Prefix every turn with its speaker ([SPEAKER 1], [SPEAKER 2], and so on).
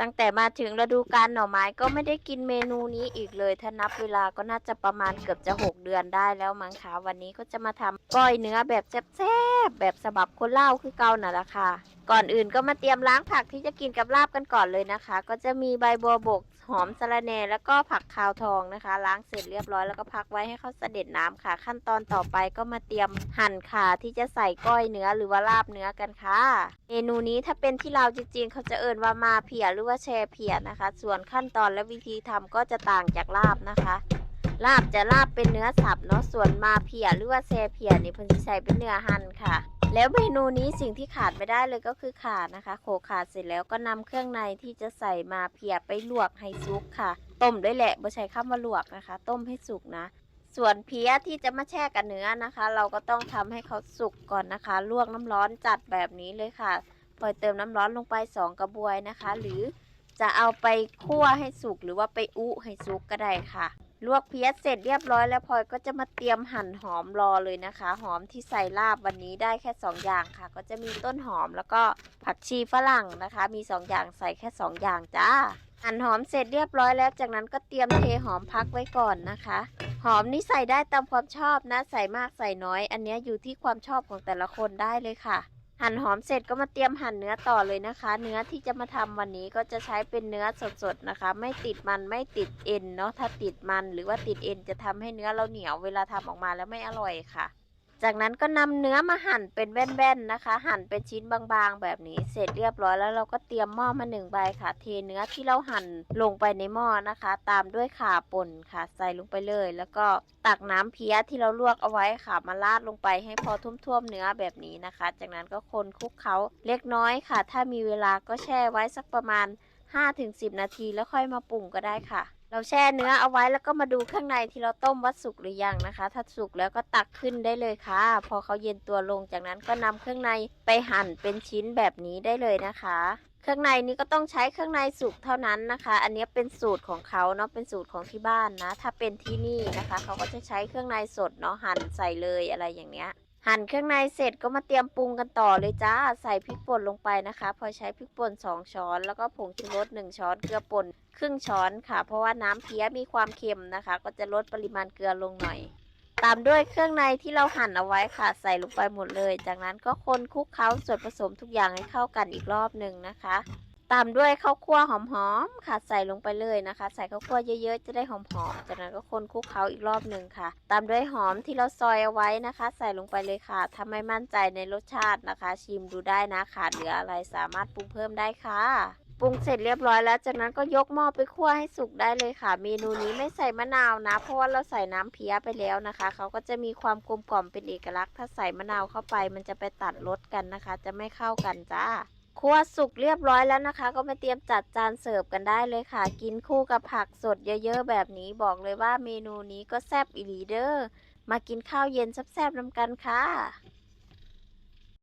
[SPEAKER 1] ตั้งแต่มาถึงฤดูกาลหน่อไม้ก็ไม่ได้กินเมนูนี้อีกเลย ถ้านับเวลาก็น่าจะประมาณเกือบจะ6เดือนได้แล้วมั้งคะวันนี้ก็จะมาทำก้อยเนื้อแบบแซ่บๆแบบสบับคนเล่าคือเก่าน่ะละค่ะ ก่อนอื่นก็มาเตรียมล้างผักที่จะกินกับลาบกันก่อนเลยนะคะ ก็จะมีใบบัวบกหอมสะระแหน่แล้วก็ผักคาวทองนะคะ ล้างเสร็จเรียบร้อยแล้วก็พักไว้ให้เขาเสด็จน้ำค่ะ ขั้นตอนต่อไปก็มาเตรียมหั่นขาที่จะใส่ก้อยเนื้อหรือว่าลาบเนื้อกันค่ะ เมนูนี้ถ้าเป็นที่เราจริงๆ เขาจะเอ่นว่ามาเผียหรือว่าแชเผียนะคะ ส่วนขั้นตอนและวิธีทำก็จะต่างจากลาบนะคะ ลาบจะลาบเป็นเนื้อสับเนาะส่วนมาเผียหรือว่าแชเผียนี่เพิ่นสิใส่เป็นเนื้อหั่นค่ะ แล้วเมนูนี้สิ่งที่ขาดไม่ได้เลยก็คือขานะคะ โขลข่าเสร็จแล้วก็นำเครื่องในที่จะใส่มาเพียไปลวกให้สุกค่ะ ต้มด้วยแหละบ่ใช้คำว่าลวกนะคะ ต้มให้สุกนะส่วนเพียที่จะมาแช่กับเนื้อนะคะ เราก็ต้องทำให้เขาสุกก่อนนะคะ ลวกน้ำร้อนจัดแบบนี้เลยค่ะพอยเติมน้ำร้อนลงไป 2 กระบวยนะคะ หรือจะเอาไปคั่วให้สุกหรือว่าไปอุให้สุกก็ได้ค่ะ ลวกเพี้ยเสร็จเรียบร้อยแล้วพลอยก็จะมาเตรียมหั่นหอมรอเลยนะคะ หอมที่ใส่ลาบวันนี้ได้แค่ 2 อย่างค่ะ ก็จะมีต้นหอมแล้วก็ผักชีฝรั่งนะคะ มี 2 อย่างใส่แค่ 2 อย่างจ้าหั่นหอมเสร็จเรียบร้อยแล้ว จากนั้นก็เตรียมเทหอมพักไว้ก่อนนะคะ หอมนี่ใส่ได้ตามความชอบนะ ใส่มากใส่น้อย อันเนี้ยอยู่ที่ความชอบของแต่ละคนได้เลยค่ะ หั่นหอมเสร็จก็มาเตรียมหั่นเนื้อต่อเลยนะคะ เนื้อที่จะมาทำวันนี้ก็จะใช้เป็นเนื้อสดๆนะคะ ไม่ติดมันไม่ติดเอ็นเนาะถ้าติดมันหรือว่าติดเอ็นจะทำให้เนื้อเราเหนียวเวลาทำออกมาแล้วไม่อร่อยค่ะ จากนั้นก็นำเนื้อมาหั่นเป็นแว่นๆนะคะ หั่นเป็นชิ้นบางๆ แบบนี้เสร็จเรียบร้อยแล้วเราก็เตรียมหม้อมาหนึ่งใบค่ะ เทเนื้อที่เราหั่นลงไปในหม้อนะคะ ตามด้วยข่าป่นค่ะ ใส่ลงไปเลย แล้วก็ตักน้ำเพี้ยที่เราลวกเอาไว้ค่ะ มาราดลงไปให้พอท่วมๆเนื้อแบบนี้นะคะ จากนั้นก็คนคลุกเคล้าเล็กน้อยค่ะ ถ้ามีเวลาก็แช่ไว้สักประมาณ 5-10 นาทีแล้วค่อยมาปรุงก็ได้ค่ะ เราแช่เนื้อเอาไว้แล้วก็มาดูข้างในที่เราต้มว่าสุกหรือยังนะคะ ถ้าสุกแล้วก็ตักขึ้นได้เลยค่ะ พอเขาเย็นตัวลงจากนั้นก็นำเครื่องในไปหั่นเป็นชิ้นแบบนี้ได้เลยนะคะ เครื่องในนี้ก็ต้องใช้เครื่องในสุกเท่านั้นนะคะ อันนี้เป็นสูตรของเขาเนาะเป็นสูตรของที่บ้านนะ ถ้าเป็นที่นี่นะคะ เขาก็จะใช้เครื่องในสดเนาะหั่นใส่เลยอะไรอย่างเนี้ย หั่นเครื่องในเสร็จก็มาเตรียมปรุงกันต่อเลยจ้า ใส่พริกป่นลงไปนะคะ พอใช้พริกป่น 2 ช้อน แล้วก็ผงชูรส1ช้อน เกลือป่นครึ่งช้อนค่ะ เพราะว่าน้ำเพี้ยมีความเค็มนะคะ ก็จะลดปริมาณเกลือลงหน่อย ตามด้วยเครื่องในที่เราหั่นเอาไว้ค่ะ ใส่ลงไปหมดเลย จากนั้นก็คนคลุกเคล้าส่วนผสมทุกอย่างให้เข้ากันอีกรอบหนึ่งนะคะ ตามด้วยข้าวคั่วหอมๆค่ะใส่ลงไปเลยนะคะ ใส่ข้าวคั่วเยอะๆจะได้หอมๆจากนั้นก็คนคลุกเคล้าอีกรอบหนึ่งค่ะ ตามด้วยหอมที่เราซอยเอาไว้นะคะ ใส่ลงไปเลยค่ะถ้าไม่มั่นใจในรสชาตินะคะ ชิมดูได้นะขาดเหลืออะไรสามารถปรุงเพิ่มได้ค่ะปรุงเสร็จเรียบร้อยแล้ว จากนั้นก็ยกหม้อไปคั่วให้สุกได้เลยค่ะ เมนูนี้ไม่ใส่มะนาวนะ เพราะว่าเราใส่น้ำเพี้ยไปแล้วนะคะ เขาก็จะมีความกลมกล่อมเป็นเอกลักษณ์ ถ้าใส่มะนาวเข้าไป มันจะไปตัดรสกันนะคะ จะไม่เข้ากันจ้า คั่วสุกเรียบร้อยแล้วนะคะ ก็มาเตรียมจัดจานเสิร์ฟกันได้เลยค่ะ กินคู่กับผักสดเยอะ ๆ แบบนี้บอกเลยว่าเมนูนี้ก็แซ่บอีหลีเดอร์มากินข้าวเย็นแซ่บๆน้ำกันค่ะ